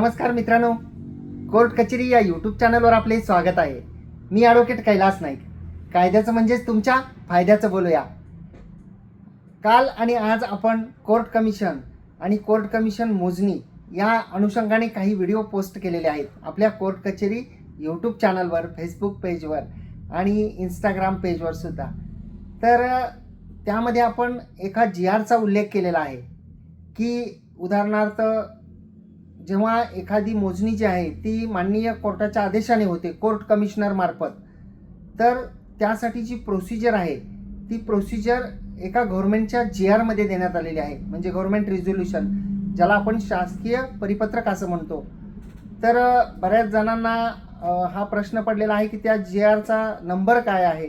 नमस्कार मित्रांनो. कोर्ट कचेरी या यूट्यूब चॅनलवर आपले स्वागत आहे. मी ॲडव्होकेट कैलास नाईक. कायद्याचं म्हणजेच तुमच्या फायद्याचं बोलूया. काल आणि आज आपण कोर्ट कमिशन आणि कोर्ट कमिशन मोजणी या अनुषंगाने काही व्हिडिओ पोस्ट केलेले आहेत. आपल्या कोर्ट कचेरी यूट्यूब चॅनलवर फेसबुक पेजवर आणि इंस्टाग्राम पेजवर सुद्धा. तर त्यामध्ये आपण एका जी आरचा उल्लेख केलेला आहे. की उदाहरणार्थ जेव्हा एखादी मोजणी जी आहे ती माननीय कोर्टाच्या आदेशाने होते कोर्ट कमिशनर मार्फत. तर त्यासाठी जी प्रोसिजर आहे ती प्रोसिजर एका गव्हर्नमेंटच्या जी आरमध्ये देण्यात आलेली आहे. म्हणजे गव्हर्नमेंट रिझोल्युशन ज्याला आपण शासकीय परिपत्रक असं म्हणतो. तर बऱ्याच जणांना हा प्रश्न पडलेला आहे की त्या जी आरचा नंबर काय आहे?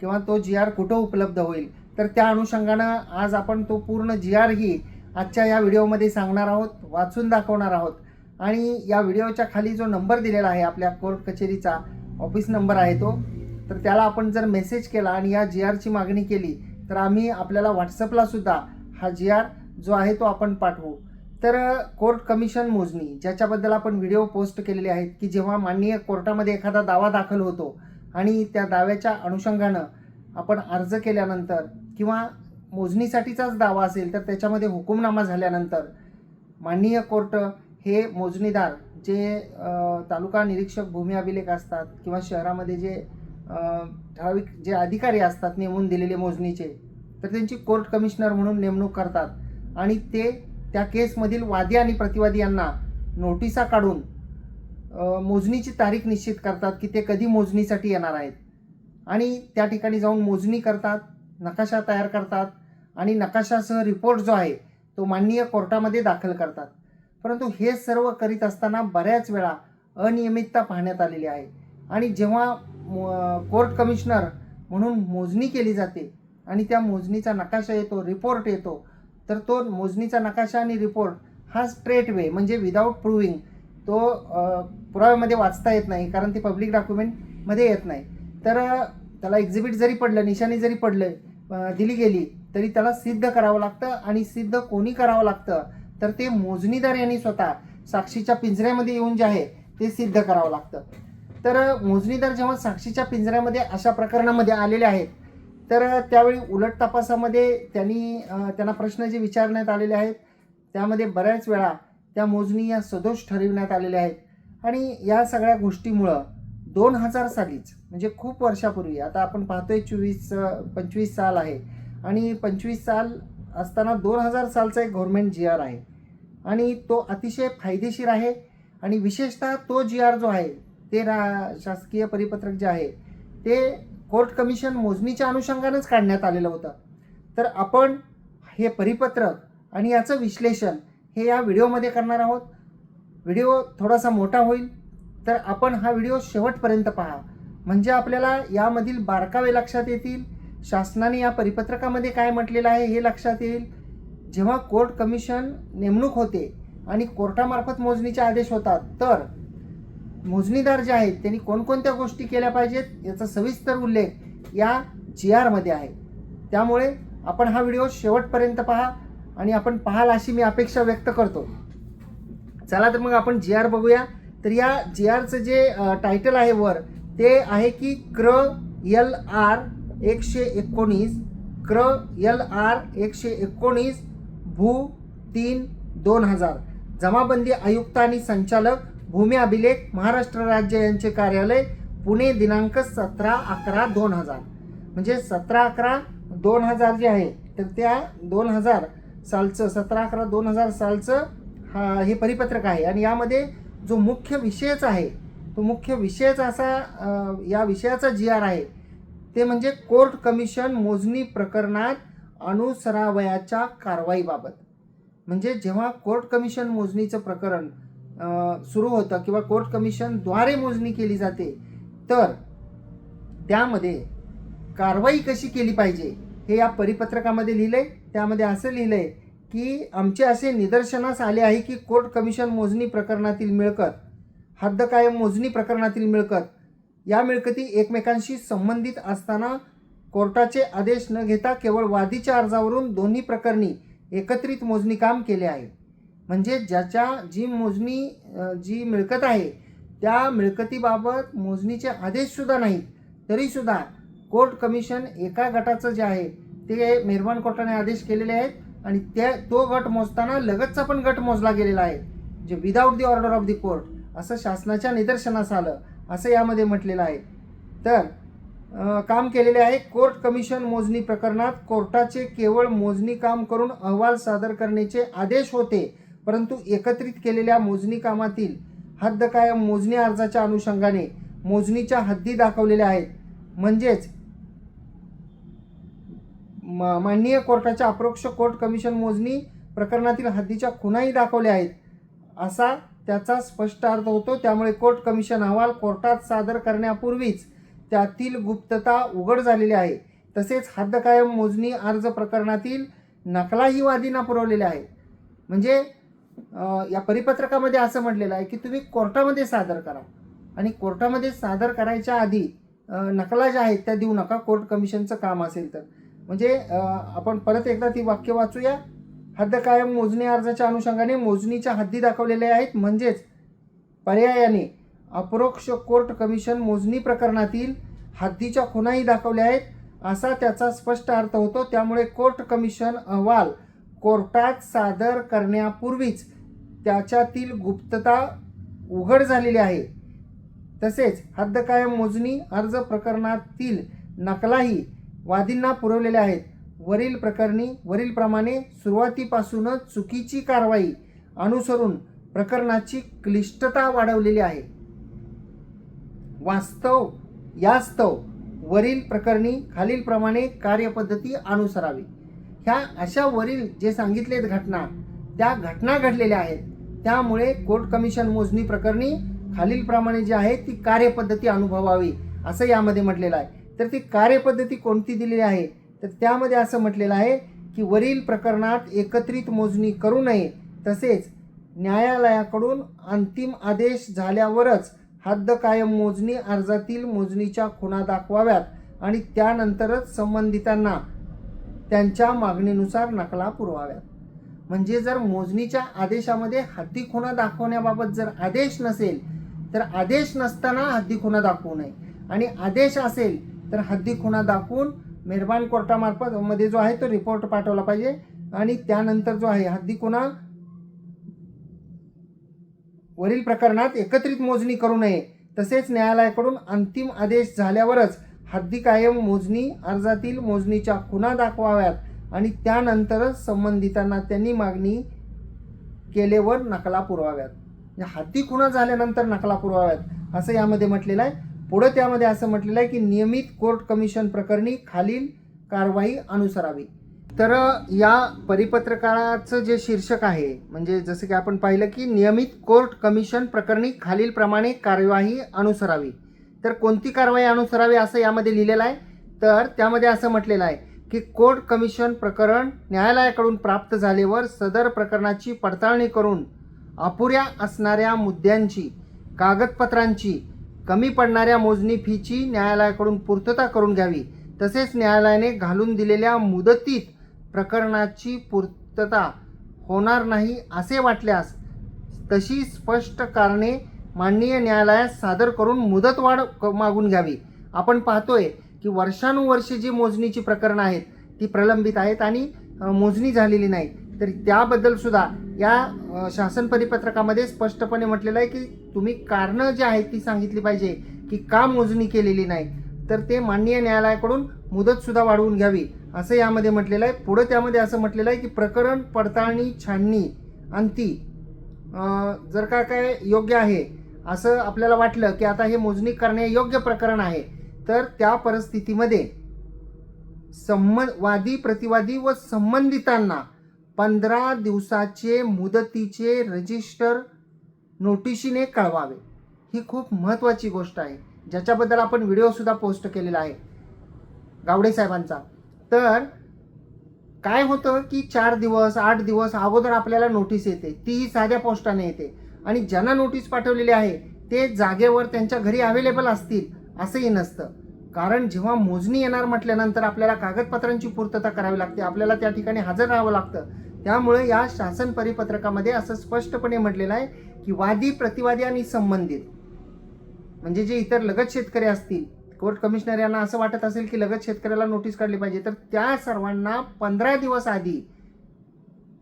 किंवा तो जी आर कुठं उपलब्ध होईल? तर त्या अनुषंगानं आज आपण तो पूर्ण जी आर ही आजच्या या व्हिडिओमध्ये सांगणार आहोत वाचून दाखवणार आहोत. आणि या व्हिडिओच्या खाली जो नंबर दिलेला आहे आपल्या कोर्ट कचेरीचा ऑफिस नंबर आहे तो तर त्याला आपण जर मेसेज केला आणि या जी आरची मागणी केली तर आम्ही आपल्याला व्हॉट्सअपला सुद्धा हा जी आर जो आहे तो आपण पाठवू. तर कोर्ट कमिशन मोजणी ज्याच्याबद्दल आपण व्हिडिओ पोस्ट केलेले आहेत की जेव्हा माननीय कोर्टामध्ये एखादा दावा दाखल होतो आणि त्या दाव्याच्या अनुषंगानं आपण अर्ज केल्यानंतर किंवा मोजणीसाठीचाच दावा असेल तर त्याच्यामध्ये हुकुमनामा झाल्यानंतर माननीय कोर्ट हे मोजणीदार जे तालुका निरीक्षक भूमी अभिलेख असतात किंवा शहरामध्ये जे ठराविक जे अधिकारी असतात नेमून दिलेले मोजणीचे तर त्यांची कोर्ट कमिशनर म्हणून नेमणूक करतात. आणि ते त्या केसमधील वादी आणि प्रतिवादी यांना नोटिसा काढून मोजणीची तारीख निश्चित करतात की ते कधी मोजणीसाठी येणार आहेत. आणि त्या ठिकाणी जाऊन मोजणी करतात नकाशा तयार करतात आणि नकाशासह रिपोर्ट जो आहे तो माननीय कोर्टामध्ये दाखल करतात. परंतु हे सर्व करीत असताना बऱ्याच वेळा अनियमितता पाहण्यात आलेली आहे. आणि जेव्हा कोर्ट कमिशनर म्हणून मोजणी केली जाते आणि त्या मोजणीचा नकाशा येतो रिपोर्ट येतो तर तो मोजणीचा नकाशा आणि रिपोर्ट हा स्ट्रेट वे म्हणजे विदाऊट प्रूव्हिंग तो पुराव्यामध्ये वाचता येत नाही कारण ते पब्लिक डॉक्युमेंटमध्ये येत नाही. तर त्याला एक्झिबिट जरी पडलं निशाणी जरी पडलं दिली गेली तरी त्याला सिद्ध करावं लागतं आणि सिद्ध कोणी करावं लागतं तर ते मोजणीदार यांनी स्वतः साक्षीच्या पिंजऱ्यामध्ये येऊन जे आहे ते सिद्ध करावं लागतं. तर मोजणीदार जेव्हा साक्षीच्या पिंजऱ्यामध्ये अशा प्रकरणामध्ये आलेले आहेत तर त्यावेळी उलट तपासामध्ये त्यांनी त्यांना प्रश्न जे विचारण्यात आलेले आहेत त्यामध्ये बऱ्याच वेळा त्या मोजणी या सदोष ठरविण्यात आलेल्या आहेत. आणि या सगळ्या गोष्टीमुळं दोन हजार सालीच म्हणजे खूप वर्षापूर्वी आता आपण पाहतोय चोवीस पंचवीस साल आहे. आणि पंचवीस साल असताना दोन हजार सालचा एक गव्हर्मेंट जी आर आहे. आणि तो अतिशय फायदेशीर आहे. आणि विशेषतः तो जी आर जो आहे ते रा शासकीय परिपत्रक जे आहे ते कोर्ट कमिशन मोजणीच्या अनुषंगानंच काढण्यात आलेलं होतं. तर आपण हे परिपत्रक आणि याचं विश्लेषण हे या व्हिडिओमध्ये करणार आहोत. व्हिडिओ थोडासा मोठा होईल. तर आपण हा व्हिडिओ शेवटपर्यंत पहा. म्हणजे आपल्याला यामधील बारकावे लक्षात येतील. शासनाने या परिपत्रकामध्ये काय म्हटलेलं आहे हे लक्षात येईल. जेव्हा कोर्ट कमिशन नेमणूक होते आणि कोर्टामार्फत मोजणीचे आदेश होतात तर मोजणीदार जे आहेत त्यांनी कोणकोणत्या गोष्टी केल्या पाहिजेत याचा सविस्तर उल्लेख या जी आरमध्ये आहे. त्यामुळे आपण हा व्हिडिओ शेवटपर्यंत पहा आणि आपण पाहाल अशी मी अपेक्षा व्यक्त करतो. चला तर मग आपण जी आर बघूया. तर या जी आरचं जे टायटल आहे वर ते आहे की क्र एल आर एकशे एकोणीस क्र एल आर एकशे एकोणीस भू तीन दोन हजार. जमाबंदी आयुक्त आणि संचालक भूमी अभिलेख महाराष्ट्र राज्य यांचे कार्यालय पुणे दिनांक सतरा अकरा दोन हजार. म्हणजे सतरा अकरा दोन हजार जे आहे तर त्या दोन हजार सालचं सतरा अकरा दोन हजार सालचं हा हे परिपत्रक आहे. आणि यामध्ये जो मुख्य विषयच आहे तो मुख्य विषयच असा या विषयाचा जी आर आहे. ते म्हणजे कोर्ट कमिशन मोजणी प्रकरणात अनुसरावयाच्या कारवाईबाबत. म्हणजे जेव्हा कोर्ट कमिशन मोजणीचं प्रकरण सुरू होतं किंवा कोर्ट कमिशनद्वारे मोजणी केली जाते तर त्यामध्ये कारवाई कशी केली पाहिजे हे या परिपत्रकामध्ये लिहिलं आहे त्यामध्ये असं लिहिलं आहे की आमचे असे निदर्शनास आले आहे की कोर्ट कमिशन मोजणी प्रकरणातील मिळकत हद्द कायम मोजणी प्रकरणातील मिळकत या मिळकती एकमेकांशी संबंधित असताना कोर्टाचे आदेश न घेता केवळ वादीच्या अर्जावरून दोन्ही प्रकरणी एकत्रित मोजणी काम केले आहे. म्हणजे ज्याच्या जी मोजणी जी मिळकत आहे त्या मिळकतीबाबत मोजणीचे आदेशसुद्धा नाहीत. तरीसुद्धा कोर्ट कमिशन एका गटाचं जे आहे ते मेहरबान कोर्टाने आदेश केलेले आहेत आणि त्या तो गट मोजताना लगतचा पण गट मोजला गेलेला आहे. जे without the order of the court असं शासनाच्या निदर्शनास आलं. असं यामध्ये म्हटलेलं आहे. तर काम केलेले आहे कोर्ट कमिशन मोजणी प्रकरणात. कोर्टाचे केवळ मोजणी काम करून अहवाल सादर करण्याचे आदेश होते परंतु एकत्रित केलेल्या मोजणी कामातील हद्द कायम मोजणी अर्जाच्या अनुषंगाने मोजणीच्या हद्दी दाखवलेल्या आहेत. म्हणजेच माननीय कोर्टाच्या अप्रोक्ष कोर्ट कमिशन मोजणी प्रकरणातील हद्दीच्या खुणाही दाखवल्या आहेत. असा त्याचा स्पष्ट अर्थ होतो त्यामुळे कोर्ट कमिशन अहवाल कोर्टात सादर करण्यापूर्वीच त्यातील गुप्तता उघड झालेली आहे. तसेच हद्द कायम मोजणी अर्ज प्रकरणातील नकलाही वादींना पुरवलेल्या आहे म्हणजे या परिपत्रकामध्ये असं म्हटलेलं आहे की तुम्ही कोर्टामध्ये सादर करा. आणि कोर्टामध्ये सादर करायच्या आधी नकला ज्या आहेत त्या देऊ नका कोर्ट कमिशनचं काम असेल तर. म्हणजे आपण परत एकदा ती वाक्य वाचूया. हद्द कायम मोजणी अर्जाच्या अनुषंगाने मोजणीच्या हद्दी दाखवलेल्या आहेत. म्हणजेच पर्यायाने अप्रोक्ष कोर्ट कमिशन मोजणी प्रकरणातील हद्दीच्या खुणाही दाखवल्या आहेत असा त्याचा स्पष्ट अर्थ होतो. त्यामुळे कोर्ट कमिशन अहवाल कोर्टात सादर करण्यापूर्वीच त्याच्यातील गुप्तता उघड झालेली आहे. तसेच हद्द कायम मोजणी अर्ज प्रकरणातील नकलाही वादींना पुरवलेल्या आहेत. वरील प्रकरणी वरीलप्रमाणे सुरुवातीपासूनच चुकीची कारवाई अनुसरून प्रकरणाची क्लिष्टता वाढवलेली आहे. वास्तव यास्तव वरील प्रकरणी खालीलप्रमाणे कार्यपद्धती अनुसरावी. ह्या अशा वरील जे सांगितलेत घटना त्या घटना घडलेल्या आहेत. त्यामुळे कोर्ट कमिशन मोजणी प्रकरणी खालीलप्रमाणे जी आहे ती कार्यपद्धती अनुभवावी असं यामध्ये म्हटलेलं आहे. तर ती कार्यपद्धती कोणती दिलेली आहे? तर त्यामध्ये असं म्हटलेलं आहे की वरील प्रकरणात एकत्रित मोजणी करू नये. तसेच न्यायालयाकडून अंतिम आदेश झाल्यावरच हद्द कायम मोजणी अर्जातील मोजणीच्या खुणा दाखवाव्यात आणि त्यानंतरच संबंधितांना त्यांच्या मागणीनुसार नकला पुरवाव्यात. म्हणजे जर मोजणीच्या आदेशामध्ये हद्दी खुणा दाखवण्याबाबत जर आदेश नसेल तर आदेश नसताना हद्दी खुणा दाखवू नये. आणि आदेश असेल तर हद्दी खुणा दाखवून मेहरबान कोर्टामार्फत मध्ये जो आहे तो रिपोर्ट पाठवला पाहिजे. आणि त्यानंतर जो आहे हद्दी खुणा वरील प्रकरणात एकत्रित मोजणी करू नये. तसेच न्यायालयाकडून अंतिम आदेश झाल्यावरच हद्दी कायम मोजणी अर्जातील मोजणीच्या खुणा दाखवाव्यात. आणि त्यानंतरच संबंधितांना त्यांनी मागणी केलेवर नकला पुरवाव्यात. हद्दी खुणा झाल्यानंतर नकला पुरवाव्यात असं यामध्ये म्हटलेलं आहे. पुढं त्यामध्ये असं म्हटलेलं आहे की नियमित कोर्ट कमिशन प्रकरणी खालील कारवाई अनुसरावी. तर या परिपत्रकाचं जे शीर्षक आहे म्हणजे जसं की आपण पाहिलं की नियमित कोर्ट कमिशन प्रकरणी खालीलप्रमाणे कार्यवाही अनुसरावी. तर कोणती कारवाई अनुसरावी असं यामध्ये लिहिलेलं आहे? तर त्यामध्ये असं म्हटलेलं आहे की कोर्ट कमिशन प्रकरण न्यायालयाकडून प्राप्त झाल्यावर सदर प्रकरणाची पडताळणी करून अपुऱ्या असणाऱ्या मुद्द्यांची कागदपत्रांची कमी पडणाऱ्या मोजणी फीची न्यायालयाकडून पूर्तता करून घ्यावी. तसेच न्यायालयाने घालून दिलेल्या मुदतीत प्रकरणाची पूर्तता होणार नाही असे वाटल्यास तशी स्पष्ट कारणे माननीय न्यायालयात सादर करून मुदतवाढ क- मागून घ्यावी. आपण पाहतोय की वर्षानुवर्षे जी मोजणीची प्रकरणं आहेत ती प्रलंबित आहेत आणि मोजणी झालेली नाही तर त्याबद्दल सुद्धा या शासन परिपत्रकामध्ये स्पष्टपणे म्हटलेलं आहे की तुम्ही कारणं जी आहेत ती सांगितली पाहिजे की का मोजणी केलेली नाही. तर ते माननीय न्यायालयाकडून मुदतसुद्धा वाढवून घ्यावी असं यामध्ये म्हटलेलं आहे. पुढं त्यामध्ये असं म्हटलेलं आहे की प्रकरण पडताळणी छाननी अंती जर का काय योग्य आहे असं आपल्याला वाटलं की आता हे मोजणी करणे योग्य प्रकरण आहे तर त्या परिस्थितीमध्ये संबंध वादी प्रतिवादी व संबंधितांना पंधरा दिवसाचे मुदतीचे रजिस्टर नोटिशीने कळवावे. ही खूप महत्त्वाची गोष्ट आहे. ज्याच्याबद्दल आपण व्हिडिओसुद्धा पोस्ट केलेला आहे. गावडे साहेबांचा. तर काय होतं की चार दिवस आठ दिवस अगोदर आपल्याला नोटीस येते. तीही साध्या पोस्टाने येते. आणि ज्यांना नोटीस पाठवलेली आहे ते जागेवर त्यांच्या घरी अवेलेबल असतील असंही नसतं. कारण जेव्हा मोजणी येणार म्हटल्यानंतर आपल्याला कागदपत्रांची पूर्तता करावी लागते आपल्याला त्या ठिकाणी हजर राहावं लागतं. त्यामुळे या शासन परिपत्रकामध्ये असं स्पष्टपणे म्हटलेलं आहे की वादी प्रतिवादी आणि संबंधित म्हणजे जे इतर लगत शेतकरी असतील कोर्ट कमिशनर यांना असं वाटत असेल की लगत शेतकऱ्याला नोटीस काढली पाहिजे तर त्या सर्वांना पंधरा दिवस आधी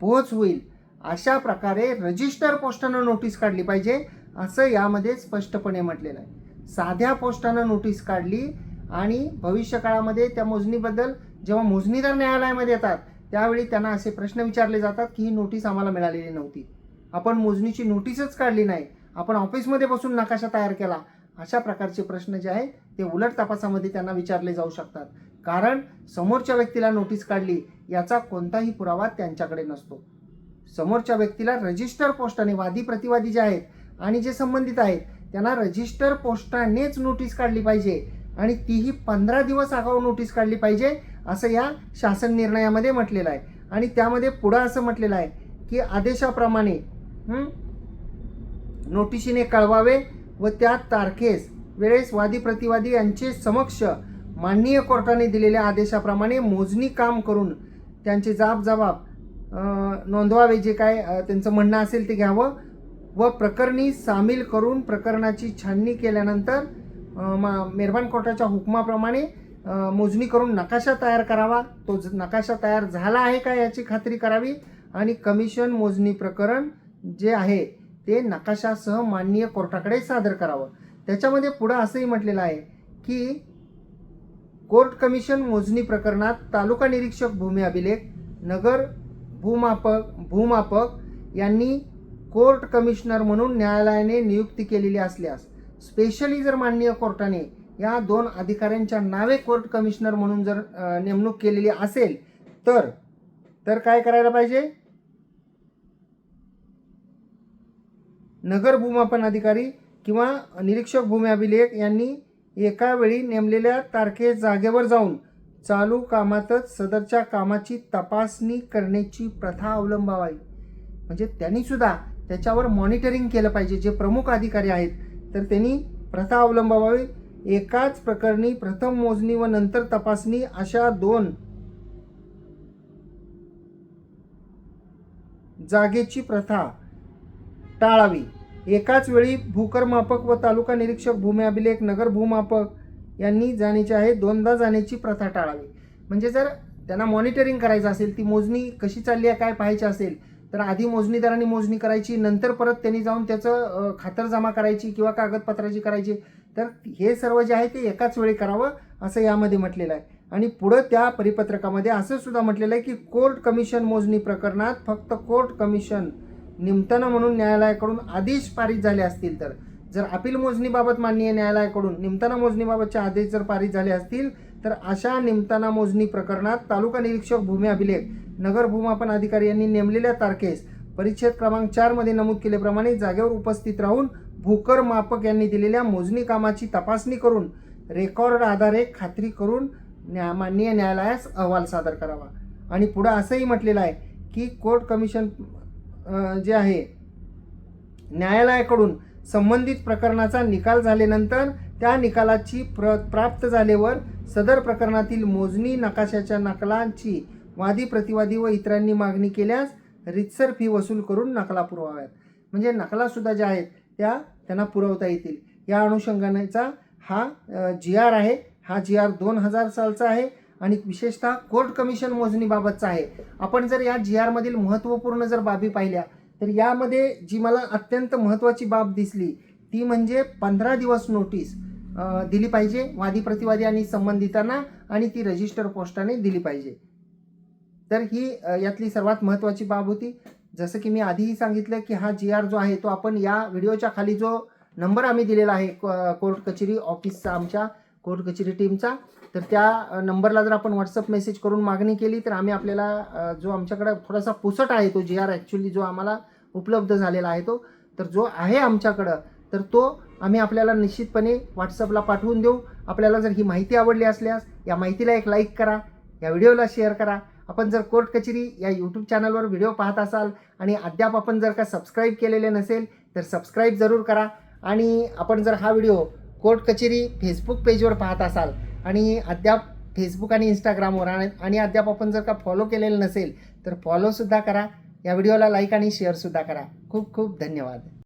पोहोच होईल अशा प्रकारे रजिस्टर पोस्टानं नोटीस काढली पाहिजे असं यामध्ये स्पष्टपणे म्हटलेलं आहे. साध्या पोस्टानं नोटीस काढली आणि भविष्य काळामध्ये त्या मोजणीबद्दल जेव्हा मोजणीदार न्यायालयामध्ये येतात त्यावेळी त्यांना असे प्रश्न विचारले जातात की ही नोटीस आम्हाला मिळालेली नव्हती. आपण मोजणीची नोटीसच काढली नाही. आपण ऑफिसमध्ये बसून नकाशा तयार केला. अशा प्रकारचे प्रश्न जे आहेत ते उलट तपासामध्ये त्यांना विचारले जाऊ शकतात. कारण समोरच्या व्यक्तीला नोटीस काढली याचा कोणताही पुरावा त्यांच्याकडे नसतो. समोरच्या व्यक्तीला रजिस्टर पोस्टाने वादी प्रतिवादी जे आहेत आणि जे संबंधित आहेत त्यांना रजिस्टर पोस्टानेच नोटीस काढली पाहिजे. आणि तीही पंधरा दिवस आगाऊ नोटीस काढली पाहिजे असं या शासन निर्णयामध्ये म्हटलेलं आहे. आणि त्यामध्ये पुढं असं म्हटलेलं आहे की आदेशाप्रमाणे नोटिशीने कळवावे व त्या तारखेस वेळेस वादी प्रतिवादी यांचे समक्ष माननीय कोर्टाने दिलेल्या आदेशाप्रमाणे मोजणी काम करून त्यांचे जाब जबाब नोंदवावे जे काय त्यांचं म्हणणं असेल ते घ्यावं व प्रकरणी सामील करून प्रकरणाची छाननी केल्यानंतर मा- मेहरबान कोर्टाच्या हुकमाप्रमाणे मोजणी करून नकाशा तयार करावा. तो नकाशा तयार झाला आहे का याची खात्री करावी आणि कमिशन मोजणी प्रकरण जे आहे ते नकाशासह माननीय कोर्टाकडे सादर करावं. त्याच्यामध्ये पुढं असंही म्हटलेलं आहे की कोर्ट कमिशन मोजणी प्रकरणात तालुका निरीक्षक भूमी अभिलेख नगर भूमापक भूमापक यांनी कोर्ट कमिशनर म्हणून न्यायालयाने नियुक्ती केलेली असल्यास स्पेशली जर माननीय कोर्टाने या दोन अधिकाऱ्यांच्या नावे कोर्ट कमिशनर म्हणून जर नेमणूक केलेली असेल तर तर काय करायला पाहिजे? नगर भूमापन अधिकारी किंवा निरीक्षक भूमी अभिलेख यांनी एका वेळी नेमलेल्या तारखे जागेवर जाऊन चालू कामातच सदरच्या कामाची तपासणी करण्याची प्रथा अवलंबावी. म्हणजे त्यांनीसुद्धा त्याच्यावर मॉनिटरिंग केलं पाहिजे. जे प्रमुख अधिकारी आहेत तर त्यांनी प्रथा अवलंबावी एकाच प्रकरणी प्रथम मोजणी व नंतर तपासणी अशा दोन जागेची प्रथा टाळावी. एकाच वेळी भूकरमापक व तालुका निरीक्षक भूमी अभिलेख नगर भूमापक यांनी जाण्याचे आहे दोनदा जाण्याची प्रथा टाळावी. म्हणजे जर त्यांना मॉनिटरिंग करायचं असेल ती मोजणी कशी चालली आहे काय पाहायची असेल तर आधी मोजणीदारांनी मोजणी करायची नंतर परत त्यांनी जाऊन त्याचं खातर खातरजमा करायची किंवा कागदपत्राची करायची. तर हे सर्व जे आहे ते एकाच वेळी करावं असं यामध्ये म्हटलेलं आहे. आणि पुढं त्या परिपत्रकामध्ये असं सुद्धा म्हटलेलं आहे की कोर्ट कमिशन मोजणी प्रकरणात फक्त कोर्ट कमिशन निमताना म्हणून न्यायालयाकडून आदेश पारित झाले असतील तर. जर अपील मोजणीबाबत माननीय न्यायालयाकडून निमताना मोजणीबाबतचे आदेश जर पारित झाले असतील तर अशा निमताना मोजणी प्रकरणात तालुका निरीक्षक भूमी अभिलेख नगर भूमापन अधिकारी यांनी नेमलेल्या तारखेस परिच्छेद क्रमांक चारमध्ये नमूद केल्याप्रमाणे जागेवर उपस्थित राहून भूकर मापक यांनी दिलेल्या मोजणी कामाची तपासणी करून रेकॉर्ड आधारे खात्री करून न्या माननीय न्यायालयास अहवाल सादर करावा. आणि पुढं असंही म्हटलेलं आहे की कोर्ट कमिशन जे आहे न्यायालयाकडून संबंधित प्रकरणाचा निकाल झाल्यानंतर त्या निकालाची प्र प्राप्त झाल्यावर सदर प्रकरणातील मोजणी नकाशाच्या नकलांची वादी प्रतिवादी व इतरांनी मागणी केल्यास रितसर फी वसूल करून नकला पुरवाव्यात. म्हणजे नकलासुद्धा ज्या आहेत त्या त्यांना पुरवता येतील. या अनुषंगानेचा हा जी आर आहे हा जी आर दोन हजार सालचा आहे आणि विशेषतः कोर्ट कमिशन मोजणीबाबतचा आहे. आपण जर या जी आरमधील महत्त्वपूर्ण जर बाबी पाहिल्या तर यामध्ये जी मला अत्यंत महत्त्वाची बाब दिसली ती म्हणजे पंधरा दिवस नोटीस. दिली पाहिजे. वादी प्रतिवादी आणि संबंधितांना आणि ती रजिस्टर पोस्टाने दिली पाहिजे. तर ही यातली सर्वात महत्त्वाची बाब होती. जसं की मी आधीही सांगितलं की हा जी आर जो आहे तो आपण या व्हिडिओच्या खाली जो नंबर आम्ही दिलेला आहे को- कोर्ट कचेरी ऑफिसचा आमच्या कोर्ट कचेरी टीमचा तर त्या नंबरला जर आपण व्हॉट्सअप मेसेज करून मागणी केली तर आम्ही आपल्याला जो आमच्याकडे थोडासा पुसट आहे तो जी आर ॲक्च्युली जो आम्हाला उपलब्ध झालेला आहे तो तर जो आहे आमच्याकडं तर तो आम्ही आपल्याला निश्चितपणे व्हॉट्सअपला पाठवून देऊ. आपल्याला जर ही माहिती आवडली असल्यास या माहितीला एक लाईक करा या व्हिडिओला शेअर करा. आपण जर कोर्ट कचेरी या यूट्यूब चॅनलवर व्हिडिओ पाहत असाल आणि अद्याप आपण जर का सबस्क्राईब केलेले नसेल तर सबस्क्राईब जरूर करा. आणि आपण जर हा व्हिडिओ कोर्ट कचेरी फेसबुक पेजवर पाहत असाल आणि अद्याप फेसबुक आणि इंस्टाग्रामवर आणि आणि अद्याप आपण जर का फॉलो केलेलं नसेल तर फॉलोसुद्धा करा. या व्हिडिओला लाईक आणि शेअरसुद्धा करा. खूप खूप धन्यवाद.